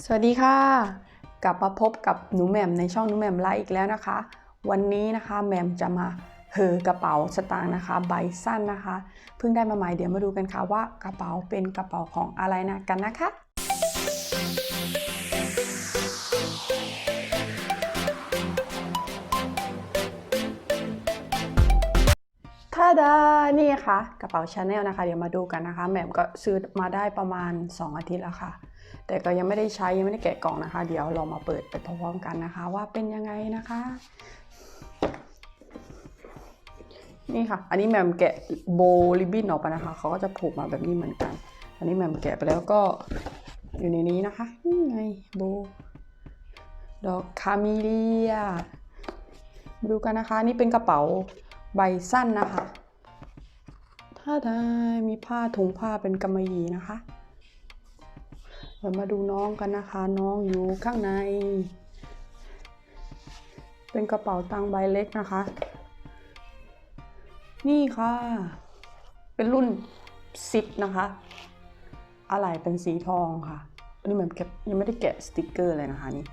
สวัสดีค่ะ กลับมาพบกับหนูแหม่มในช่องหนูแหม่มไลฟ์อีกแล้วนะคะ วันนี้นะคะแหม่มจะมาเหอกระเป๋าสตางค์นะคะ ใบสั้นนะคะ เพิ่งได้มาใหม่เดี๋ยวมาดูกันค่ะว่ากระเป๋าเป็นกระเป๋าของอะไรนะกันนะคะ ดา นี่ค่ะ กระเป๋าชาแนลนะคะ เดี๋ยวมาดูกันนะคะ แหม่มก็ซื้อมาได้ประมาณ 2 อาทิตย์แล้วค่ะ แต่ก็ยังไม่ได้ใช้ยังไม่ได้แกะกล่องนะคะ เดี๋ยวเรามาเปิดไปพร้อมๆกันนะคะ ว่าเป็นยังไงนะคะ นี่ค่ะ อันนี้แหม่มแกะโบลิบินออกไปนะคะเขาก็จะผูกมาแบบนี้เหมือนกัน อันนี้แหม่มแกะไปแล้วก็อยู่ในนี้นะคะนี่ไงโบดอกคาเมิเลียมาดูกันนะคะ นี่เป็นกระเป๋าใบสั้นนะคะ ถ้าได้มีผ้าถุงผ้าเป็นกำมะหยี่นะคะเรามาดูน้องกันนะคะ น้องอยู่ข้างใน เป็นกระเป๋าตังค์ใบเล็กนะคะ นี่ค่ะ เป็นรุ่นซิปนะคะอะไหล่เป็นสีทองค่ะอันนี้เหมือนแกยังไม่ได้แกะสติกเกอร์เลยนะคะนี่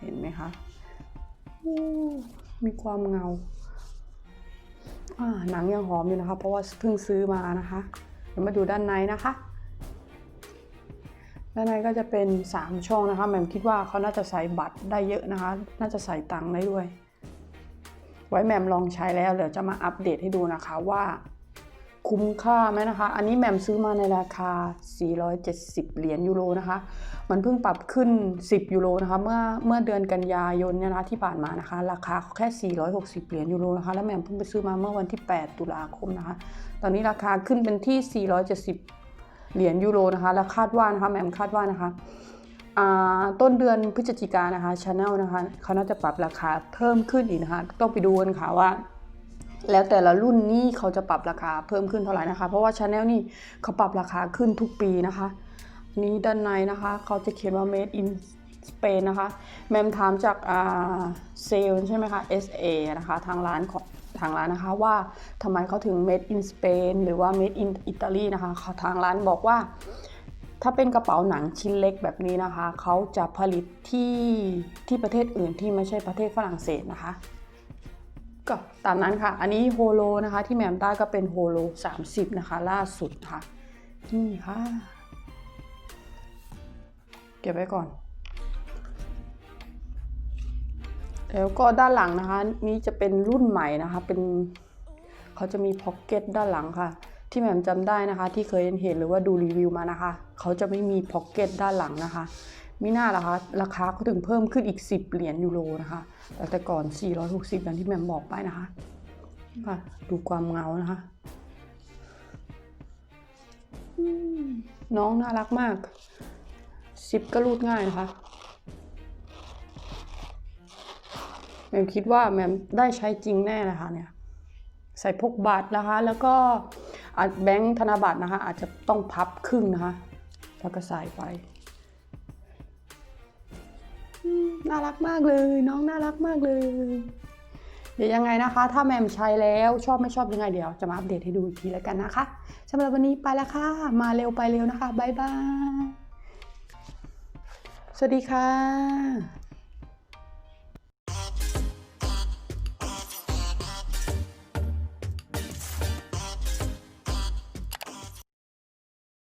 เห็นไหมคะ มีความเงา หนังยังหอมอยู่นะคะ เพราะว่าเพิ่งซื้อมานะคะ เดี๋ยวมาดูด้านในนะคะ ด้านในก็จะเป็น 3 ช่องนะคะแหม่มคิดว่าเขาน่าจะใส่บัตรได้เยอะนะคะ น่าจะใส่ตังค์ได้ด้วย ไว้แหม่มลองใช้แล้วเดี๋ยวจะมาอัปเดตให้ดูนะคะว่า คุ้มค่าไหมนะคะ อันนี้แหม่มซื้อมาในราคา 470 เหรียญยูโรนะคะ มันเพิ่งปรับขึ้น 10 ยูโรนะคะ เมื่อเมื่อเดือนกันยายนเนี่ยนะที่ผ่านมานะคะ ราคาแค่ 460 เหรียญยูโรนะคะ แล้วแหม่มเพิ่งไปซื้อมาเมื่อวันที่ 8 ตุลาคมนะคะ ตอนนี้ราคาขึ้นเป็นที่ 470 เหรียญยูโรนะคะ และคาดว่านะคะแหม่มคาดว่านะคะอ่าต้นเดือนพฤศจิกายนนะคะชาแนลนะคะ เขาน่าจะปรับราคาเพิ่มขึ้นอีกนะคะ ต้องไปดูกันค่ะว่า แล้วแต่ละรุ่นนี่เขาจะปรับราคาเพิ่มขึ้นเท่าไหร่นะคะ เพราะว่าชาแนลนี่เขาปรับราคาขึ้นทุกปีนะคะนี้ด้านในนะคะเขาจะเขียนว่า made in Spain นะคะ แมมถามจากเซลใช่ไหมคะ SA นะคะทางร้านของทางร้านนะคะว่าทำไมเขาถึง made in Spain หรือว่า made in Italy นะคะาทางร้านบอกว่า ถ้าเป็นกระเป๋าหนังชิ้นเล็กแบบนี้นะคะ เขาจะผลิตที่ที่ประเทศอื่นที่ไม่ใช่ประเทศฝรั่งเศสนะคะ ก็ตามนั้นค่ะ อันนี้โฮโลนะคะที่แหมมได้ก็เป็นโฮโล30 นะคะ ล่าสุดค่ะ นี่ค่ะ เก็บไว้ก่อน แล้วก็ด้านหลังนะคะ นี่จะเป็นรุ่นใหม่นะคะ เป็นเขาจะมีพ็อกเก็ตด้านหลังค่ะ ที่แหม่มจำได้นะคะ ที่เคยเห็นหรือว่าดูรีวิวมานะคะ เขาจะไม่มีพ็อกเก็ตด้านหลังนะคะ มิน่าล่ะคะราคาเขาถึงเพิ่มขึ้นอีก 10 เหรียญยูโรนะคะแต่แต่ก่อน 460อย่างที่แมมบอกไปนะคะค่ะดูความเงานะคะน้องน่ารักมากซิปก็รูดง่ายนะคะแมมคิดว่าแมมได้ใช้จริงแน่เลยค่ะเนี่ยใส่พกบัตรนะคะ แล้วก็อาจแบงค์ธนบัตรนะคะ อาจจะต้องพับครึ่งนะคะ แล้วก็ใส่ไป น่ารักมากเลย น้องน่ารักมากเลย เดี๋ยวยังไงนะคะ ถ้าแมมใช้แล้วชอบไม่ชอบยังไงเดี๋ยวจะมาอัปเดตให้ดูอีกทีแล้วกันนะคะสำหรับวันนี้ไปแล้วค่ะ มาเร็วไปเร็วนะคะบ๊ายบาย สวัสดีค่ะ